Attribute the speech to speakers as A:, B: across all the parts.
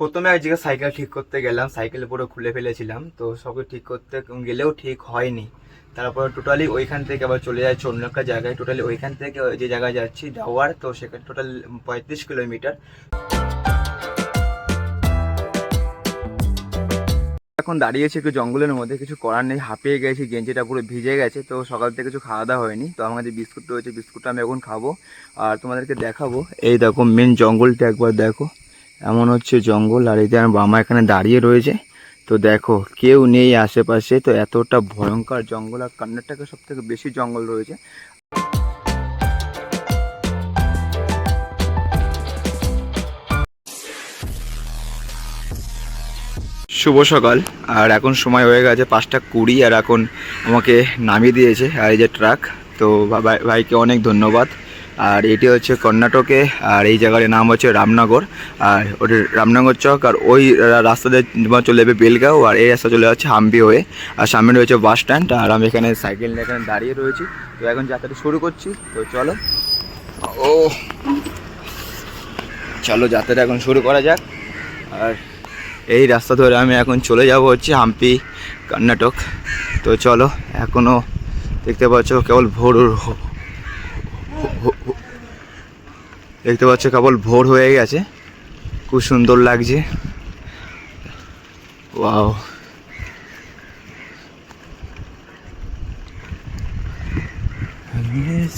A: প্রথমে এক জায়গায় সাইকেল ঠিক করতে গেলাম, সাইকেল পুরো খুলে ফেলেছিলাম, তো সবকে ঠিক করতে গেলেও ঠিক হয়নি। তারপর টোটালি ওইখান থেকে আবার চলে যাচ্ছে অন্য একটা জায়গায় টোটালি ওইখান থেকে যে জায়গায় যাচ্ছি যাওয়ার তো সেখানে টোটাল পঁয়ত্রিশ কিলোমিটার। এখন দাঁড়িয়েছি একটু জঙ্গলের মধ্যে, কিছু করার নেই, হাঁপিয়ে গেছি, গেঞ্জিটা পুরো ভিজে গেছে, তো সকাল থেকে কিছু খাওয়া দাওয়া হয়নি, তো আমার কাছে বিস্কুট রয়েছে, বিস্কুটটা আমি এখন খাব, আর তোমাদেরকে দেখাবো। এই দেখো মেন জঙ্গলটা একবার দেখো। এমন হচ্ছে জঙ্গল, আর এই যে আমার বামা এখানে দাঁড়িয়ে রয়েছে। তো দেখো, কেউ নেই আশেপাশে, তো এতটা ভয়ঙ্কর জঙ্গল, আর কর্ণাটকে সব থেকে বেশি জঙ্গল রয়েছে। শুভ সকাল, আর এখন সময় হয়ে গেছে পাঁচটা কুড়ি, আর এখন আমাকে নামিয়ে দিয়েছে, আর এই যে ট্রাক, তো ভাই- ভাইকে অনেক ধন্যবাদ। আর এটি হচ্ছে কর্ণাটকে, আর এই জায়গার নাম হচ্ছে রামনগর। আর ওটি রামনগর চক, আর ওই রাস্তা দিয়ে চলে যাবে বেলগাঁও, আর এই রাস্তা চলে যাচ্ছে হাম্পি হয়ে। আর সামনে রয়েছে বাস স্ট্যান্ড, আর আমি এখানে সাইকেল নিয়ে এখানে দাঁড়িয়ে রয়েছি। তো এখন যাত্রাটা শুরু করছি, তো চলো। ও, চলো যাত্রাটা এখন শুরু করা যাক। আর এই রাস্তা ধরে আমি এখন চলে যাব হচ্ছে হাম্পি, কর্ণাটক। তো চলো এখনও দেখতে পাচ্ছ কেবল ভোর দেখতে পাচ্ছ কেবল ভোর হয়ে গেছে। খুব সুন্দর লাগছে। ওয়াও। Yes.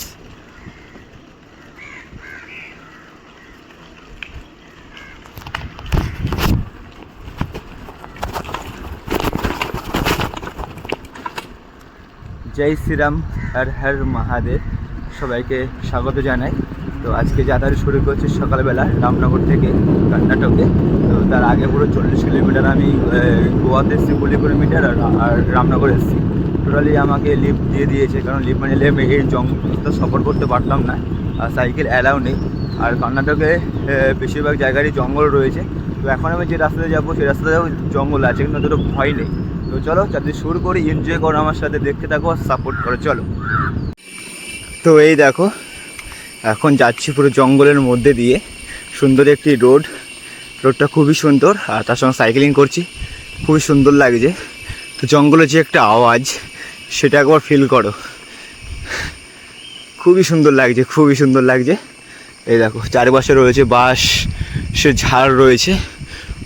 A: জয় শ্রীরাম হর হর মহাদেব সবাইকে স্বাগত জানাই। তো আজকে যাতায়াত শুরু করছি সকালবেলা রামনগর থেকে কর্ণাটকে। তো তার আগে পুরো চল্লিশ কিলোমিটার আমি গোয়াতে এসেছি কুড়ি কিলোমিটার আর রামনগর এসেছি। টোটালি আমাকে লিফট দিয়ে দিয়েছে, কারণ লিফট মানে নিলে আমি এই জঙ্গলটা সফর করতে পারতাম না। আর সাইকেল অ্যালাউ নেই। আর কর্ণাটকে বেশিরভাগ জায়গারই জঙ্গল রয়েছে। তো এখন আমি যে রাস্তাতে যাব, সেই রাস্তাতেও জঙ্গল আছে, কিন্তু অতটা ভয় নেই। তো চলো যাতে শুরু করি এনজয় করো আমার সাথে, দেখতে থাকো আর সাপোর্ট করো, চলো। তো এই দেখো এখন যাচ্ছি পুরো জঙ্গলের মধ্যে দিয়ে। সুন্দর একটি রোড। রোডটা খুবই সুন্দর, আর তার সঙ্গে সাইকেলিং করছি। খুবই সুন্দর লাগছে। তো জঙ্গলের যে একটা আওয়াজ, সেটা একবার ফিল করো। খুবই সুন্দর লাগছে, খুবই সুন্দর লাগছে। এই দেখো, চারিপাশে রয়েছে বাঁশ, সে ঝাড় রয়েছে।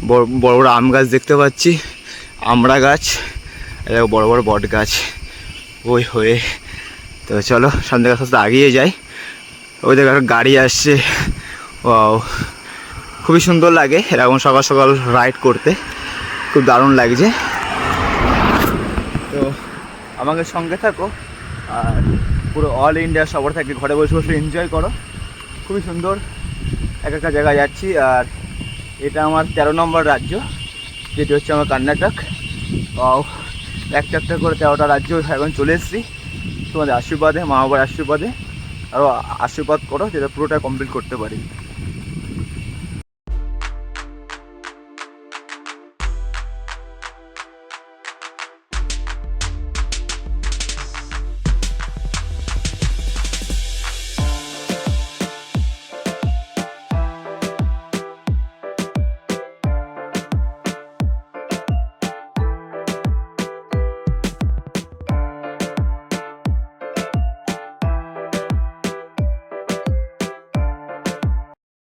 A: বড় বড় আম গাছ দেখতে পাচ্ছি, আমড়া গাছ দেখো বড় বড় বট গাছ। ওই হয়ে। তো চলো সামনে আস্তে আগিয়ে যাই। ওই দেখো গাড়ি আসছে। ও খুবই সুন্দর লাগে এরকম সকাল সকাল রাইড করতে। খুব দারুণ লাগছে। তো আমাকে সঙ্গে থাকো আর পুরো অল ইন্ডিয়া সবার থাকে ঘরে বসে বসে এনজয় করো। খুবই সুন্দর এক একটা জায়গায় যাচ্ছি আর এটা আমার তেরো নম্বর রাজ্য, যেটি হচ্ছে আমার কর্ণাটক। ও একটা একটা করে তেরোটা রাজ্য এখন চলে এসেছি। তোমাদের আশীর্বাদে, মা বাবার আশীর্বাদে। আরও আশীর্বাদ করো যেটা পুরোটা কমপ্লিট করতে পারি।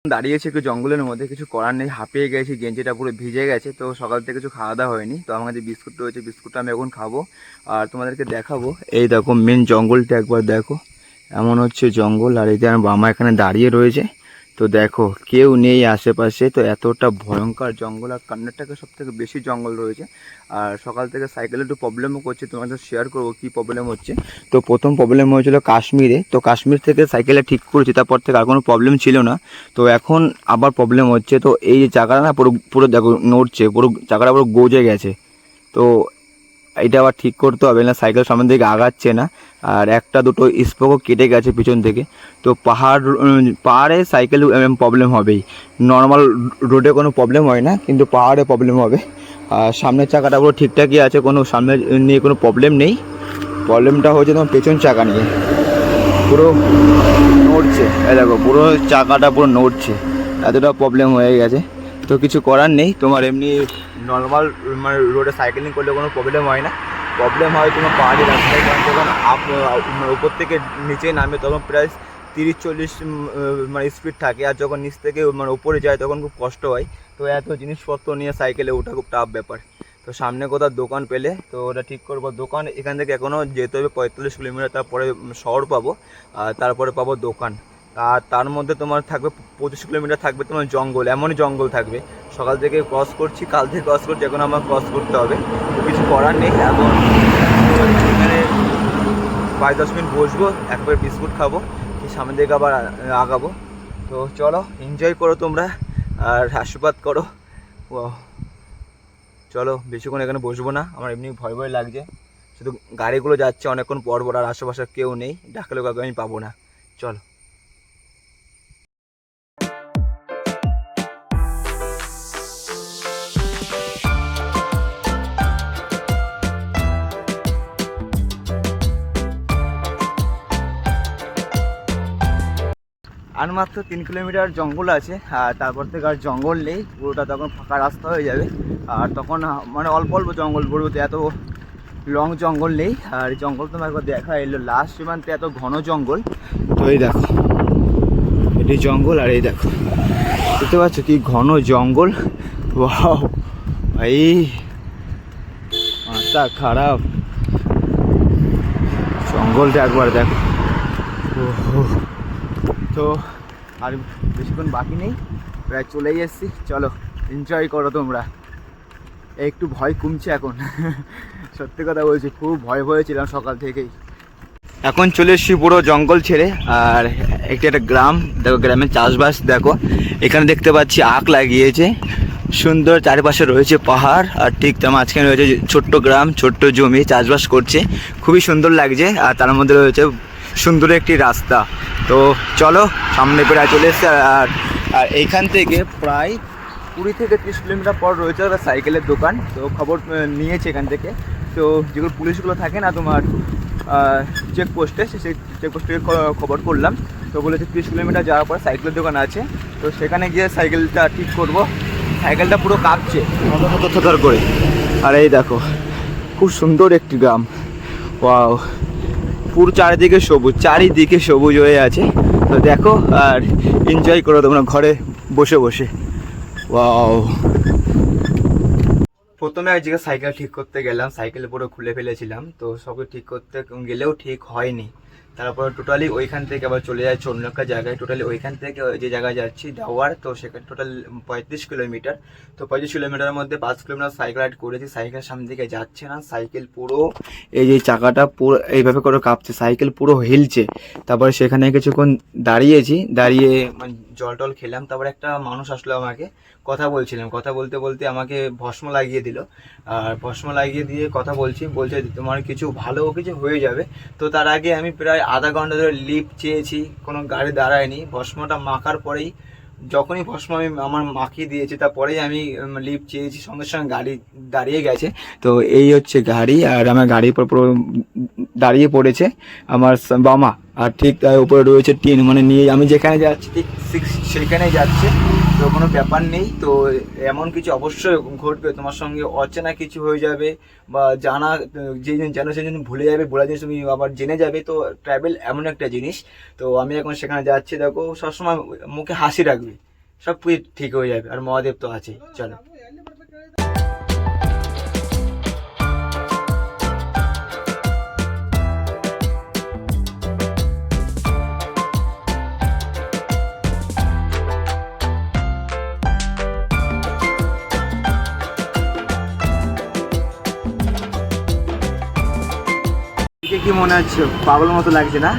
A: দাঁড়িয়েছি একটু জঙ্গলের মধ্যে, কিছু করার নেই, হাঁপিয়ে গেছি, গেঞ্জিটা পুরো ভিজে গেছে, তো সকাল থেকে কিছু খাওয়া দাওয়া হয়নি, তো আমার কাছে বিস্কুট রয়েছে, বিস্কুটটা আমি এখন খাব, আর তোমাদেরকে দেখাবো। এই দেখো মেন জঙ্গলটা একবার দেখো, এমন হচ্ছে জঙ্গল, আর এই যে আমার বামা এখানে দাঁড়িয়ে রয়েছে তো দেখো, কেউ নেই আশেপাশে, তো এতটা ভয়ঙ্কর জঙ্গল আর কর্ণাটকে সব থেকে বেশি জঙ্গল রয়েছে। আর সকাল থেকে সাইকেলে একটু প্রবলেমও করছে, তোমাদের শেয়ার করব কী প্রবলেম হচ্ছে। তো প্রথম প্রবলেম হয়েছিল কাশ্মীরে, তো কাশ্মীর থেকে সাইকেলে ঠিক করেছি, তারপর থেকে আর কোনো প্রবলেম ছিল না। তো এখন আবার প্রবলেম হচ্ছে, তো এই যে চাকাটা না পুরো পুরো দেখো নড়ছে, পুরো চাকাটা পুরো গজে গেছে। তো এটা আবার ঠিক করতে হবে, না সাইকেল সামনে দিকে আগাচ্ছে না। আর একটা দুটো স্পোকও কেটে গেছে পিছন থেকে। তো পাহাড় পাহাড়ে সাইকেল প্রবলেম হবেই। নর্মাল রোডে কোনো প্রবলেম হয় না, কিন্তু পাহাড়ে প্রবলেম হবে। আর সামনের চাকাটা পুরো ঠিকঠাকই আছে, কোনো সামনে নিয়ে কোনো প্রবলেম নেই। প্রবলেমটা হচ্ছে তোমার পেছন চাকা নিয়ে। পুরো নড়ছে দেখো, পুরো চাকাটা পুরো নড়ছে। এতটা প্রবলেম হয়ে গেছে। তো কিছু করার নেই, তোমার এমনি নর্মাল মানে রোডে সাইকেলিং করলে কোনো প্রবলেম হয় না। প্রবলেম হয় তোমার পাহাড়ি রাস্তায়, কারণ যখন আপ মানে উপর থেকে নিচে নামে তখন প্রায় তিরিশ, চল্লিশ মানে স্পিড থাকে। আর যখন নিচ থেকে মানে উপরে যায় তখন খুব কষ্ট হয়। তো এত জিনিসপত্র নিয়ে সাইকেলে ওঠা খুব টাফ ব্যাপার। তো সামনে কোথাও দোকান পেলে, তো ওটা ঠিক করব। দোকান এখান থেকে এখনও যেতে হবে পঁয়তাল্লিশ কিলোমিটার, তারপরে শহর পাবো, আর তারপরে পাবো দোকান। আর তার মধ্যে তোমার থাকবে পঁচিশ কিলোমিটার থাকবে তোমার জঙ্গল, এমনই জঙ্গল থাকবে। সকাল থেকে ক্রস করছি, কাল থেকে ক্রস করছি, এখন আমার ক্রস করতে হবে। কিছু করার নেই, এখন এখানে পাঁচ দশ মিনিট বসবো, একবার বিস্কুট খাব দিয়ে সামনের দিকে আবার আগাবো। তো চলো এনজয় করো তোমরা, আর আশীর্বাদ করো। চলো, বেশিক্ষণ এখানে বসবো না, আমার এমনি ভয় ভয় লাগছে। শুধু গাড়িগুলো যাচ্ছে, অনেকক্ষণ পর পর, আর আশেপাশে কেউ নেই ডাকলেও কাউকে আমি পাবো না। চলো। আর মাত্র তিন কিলোমিটার জঙ্গল আছে, আর তারপর থেকে আর জঙ্গল নেই, পুরোটা তখন ফাঁকা রাস্তা হয়ে যাবে। আর তখন মানে অল্প অল্প জঙ্গল পড়বে, তো এত লং জঙ্গল নেই। আর জঙ্গল তোমার একবার দেখা, এলো লাস্ট সীমান্তে এত ঘন জঙ্গল। তো এই দেখো, এটি জঙ্গল আর এই দেখো। দেখতে পাচ্ছ কি ঘন জঙ্গল? ভাই, মাথা খারাপ। জঙ্গলটা একবার দেখো। ওহো। তো আর বেশিক্ষণ বাকি নেই, প্রায় চলেই এসেছি। চলো এনজয় করো তোমরা। একটু ভয় কমছে এখন। সত্যি কথা বলছি, খুব ভয় ভয়ে ছিলাম সকাল থেকেই। এখন চলে এসেছি পুরো জঙ্গল ছেড়ে, আর একটি একটা গ্রাম। দেখো, গ্রামের চাষবাস দেখো। এখানে দেখতে পাচ্ছি আখ লাগিয়েছে। সুন্দর চারিপাশে রয়েছে পাহাড়, আর ঠিক তার মাঝখানে রয়েছে ছোট্ট গ্রাম, ছোট্ট জমি, চাষবাস করছে। খুবই সুন্দর লাগছে, আর তার মধ্যে রয়েছে সুন্দর একটি রাস্তা। তো চলো, সামনে প্রায় চলে এসছে আর আর এইখান থেকে প্রায় কুড়ি থেকে তিরিশ কিলোমিটার পর রয়েছে একটা সাইকেলের দোকান। তো খবর নিয়েছে এখান থেকে। তো যেগুলো পুলিশগুলো থাকে না তোমার চেকপোস্টে সেই চেকপোস্ট খবর করলাম। তো বলেছে তিরিশ কিলোমিটার যাওয়ার পর সাইকেলের দোকান আছে। তো সেখানে গিয়ে সাইকেলটা ঠিক করব। সাইকেলটা পুরো কাঁপছে। থর করে। আর এই দেখো, খুব সুন্দর একটি গ্রাম। ওয়াও। পুরো চারিদিকে সবুজ চারিদিকে সবুজ হয়ে আছে। তো দেখো, আর এনজয় করো তোমরা ঘরে বসে বসে। ওয়াও প্রথমে এক জায়গায় সাইকেল ঠিক করতে গেলাম সাইকেল পুরো খুলে ফেলেছিলাম, তো সবকে ঠিক করতে গেলেও ঠিক হয়নি। তারপর টোটালি ওইখান থেকে আবার চলে যাচ্ছে অন্য একটা জায়গায়। টোটালি ওইখান থেকে যে জায়গায় যাচ্ছি ডাওয়ার তো সেখানে টোটাল পঁয়ত্রিশ কিলোমিটার। তো পঁয়ত্রিশ কিলোমিটারের মধ্যে পাঁচ কিলোমিটার সাইকেল রাইড করেছি সাইকেলের সামনে দিকে যাচ্ছে না সাইকেল পুরো এই যে চাকাটা পুরো এইভাবে করে কাঁপছে সাইকেল পুরো হেলছে। তারপরে সেখানে কিছুক্ষণ দাঁড়িয়েছি, দাঁড়িয়ে মানে জল টল খেলাম, তারপরে একটা মানুষ আসলো আমাকে, কথা বলছিলাম। কথা বলতে বলতে আমাকে ভস্ম লাগিয়ে দিল। আর ভস্ম লাগিয়ে দিয়ে কথা বলছি, বলছে তোমার কিছু ভালো কিছু হয়ে যাবে। তো তার আগে আমি প্রায় আধা ঘণ্টা ধরে লিপ চেয়েছি, কোনো গাড়ি দাঁড়ায়নি। ভস্মটা মাখার পরেই যখনই ভস্ম আমি আমার মাখিয়ে দিয়েছি, তারপরেই আমি লিপ চেয়েছি, সঙ্গে সঙ্গে গাড়ি দাঁড়িয়ে গেছে। তো এই হচ্ছে গাড়ি, আর আমার গাড়ির পুরো দাঁড়িয়ে পড়েছে আমার বামা আর ঠিক তার উপরে রয়েছে টিন মানে নিয়ে, আমি যেখানে যাচ্ছি ঠিক সেখানেই যাচ্ছে। তো কোনো ব্যাপার নেই, তো এমন কিছু অবশ্যই ঘটবে। তোমার সঙ্গে অচেনা কিছু হয়ে যাবে বা জানা, যে জিনিস জানো সেই জিনিস ভুলে যাবে, ভোলা জিনিস তুমি আবার জেনে যাবে। তো ট্রাভেল এমন একটা জিনিস। তো আমি এখন সেখানে যাচ্ছি, দেখো, সবসময় মুখে হাসি রাখবে। সব ঠিক হয়ে যাবে, আর মহাদেব তো আছেই চলো। মনে হচ্ছে পাগল মতো লাগছে না?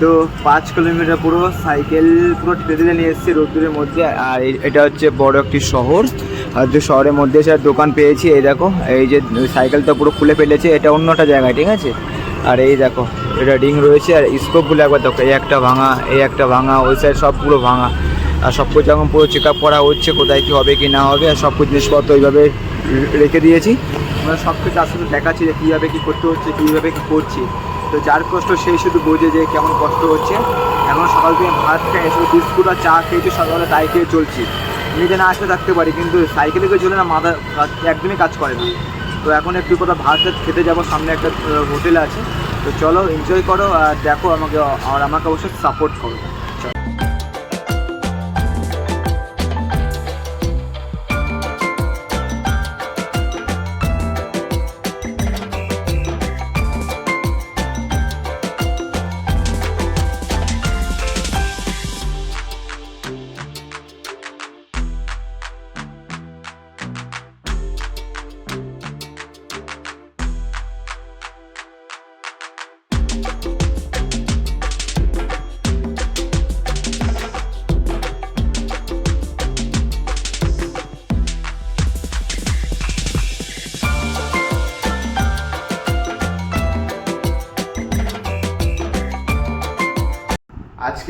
A: তো পাঁচ কিলোমিটার পুরো সাইকেল পুরো ঠেলে নিয়ে এসেছি রোদ্দুরের মধ্যে। আর এটা হচ্ছে বড় একটি শহর। আর যে শহরের মধ্যে এসে দোকান পেয়েছি, এই দেখো, এই যে সাইকেলটা পুরো খুলে ফেলেছে, এটা অন্য একটা জায়গায়, ঠিক আছে? আর এই দেখো, এটা রিং রয়েছে, আর স্কোপগুলো একবার দেখো, এই একটা ভাঙা, এই একটা ভাঙা, ওই সাইড সব পুরো ভাঙা। আর সব কিছু এখন পুরো চেক আপ করা হচ্ছে, কোথায় কী হবে কি না হবে, আর সব কিছু জিনিসপত্র ওইভাবে রেখে দিয়েছি। আমরা সব কিছু আসলে দেখাচ্ছি যে কীভাবে কী করতে হচ্ছে, কীভাবে কী করছি। তো যার কষ্ট সেই শুধু বোঝে যে কেমন কষ্ট হচ্ছে। এখন সকাল থেকে ভাত খেয়ে শুধু বিস্কুট আর চা খেয়েছি সকালে তাই খেয়ে চলছি। নিজে না আসলে থাকতে পারি, কিন্তু সাইকেলে করে চলে না, মাথা একদমই কাজ করে না। তো এখন একটু কোথাও ভাত খেতে যাব, সামনে একটা হোটেল আছে। তো চলো এনজয় করো আর দেখো আমাকে, আর আমাকে অবশ্যই সাপোর্ট করো।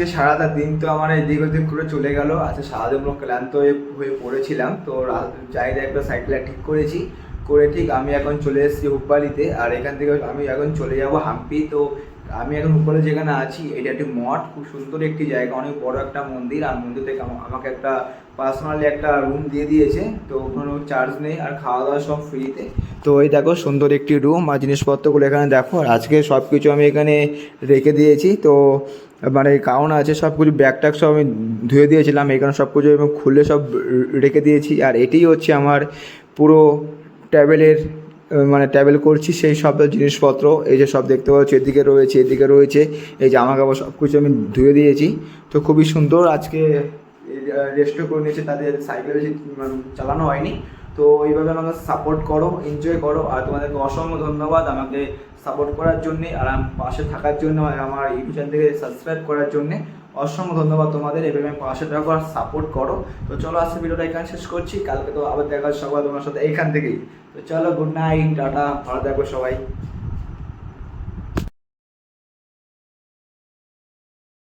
A: আজকে সারাটা দিন তো আমার এদিক ওদিক করে চলে গেল। আজকে সারাদিন ক্লান্ত হয়ে পড়েছিলাম। তো চাইলে একটা সাইকেল ঠিক করেছি। করে ঠিক আমি এখন চলে এসেছি হুব্বালিতে। আর এখান থেকে আমি এখন চলে যাব হাম্পি। তো আমি এখন উপরে যেখানে আছি, এটা একটি মঠ। খুব সুন্দর একটি জায়গা। অনেক বড় একটা মন্দির। আর মন্দির থেকে আমা- আমাকে একটা পার্সোনালি একটা রুম দিয়ে দিয়েছে। তো কোনো চার্জ নেই। আর খাওয়া দাওয়া সব ফ্রিতে তো এই দেখো, সুন্দর একটি রুম আর জিনিসপত্রগুলো এখানে দেখো। আর আজকে সব কিছু আমি এখানে রেখে দিয়েছি। তো মানে কারণ আছে, সব কিছু ব্যাগ ট্যাগ সব আমি ধুয়ে দিয়েছিলাম এখানে সব কিছু এবং খুলে সব রেখে দিয়েছি। আর এটিই হচ্ছে আমার পুরো ট্যাবেলের মানে ট্যাবেল করছি সেই সব জিনিসপত্র। এই যে সব দেখতে পাচ্ছি, এদিকে রয়েছে এদিকে রয়েছে। এই জামা কাপড় সব কিছু আমি ধুয়ে দিয়েছি। তো খুবই সুন্দর আজকে রেস্টও করে নিয়েছে তাদের সাইকেল বেশি চালানো হয়নি। তো এইভাবে আমাকে সাপোর্ট করো এনজয় করো, আর তোমাদেরকে অসংখ্য ধন্যবাদ আমাকে সাপোর্ট করার জন্যে, আর পাশে থাকার জন্য, আর আমার ইউটিউব থেকে সাবস্ক্রাইব করার জন্যে অসংখ্য ধন্যবাদ তোমাদের। এভাবে পাশে থাকো আর সাপোর্ট করো। তো চলো আজকে ভিডিওটা এখানে শেষ করছি। কালকে তো আবার দেখা সবাই তোমার সাথে এখান থেকেই। তো চলো গুড নাইট টাটা, ভালো থাকো সবাই।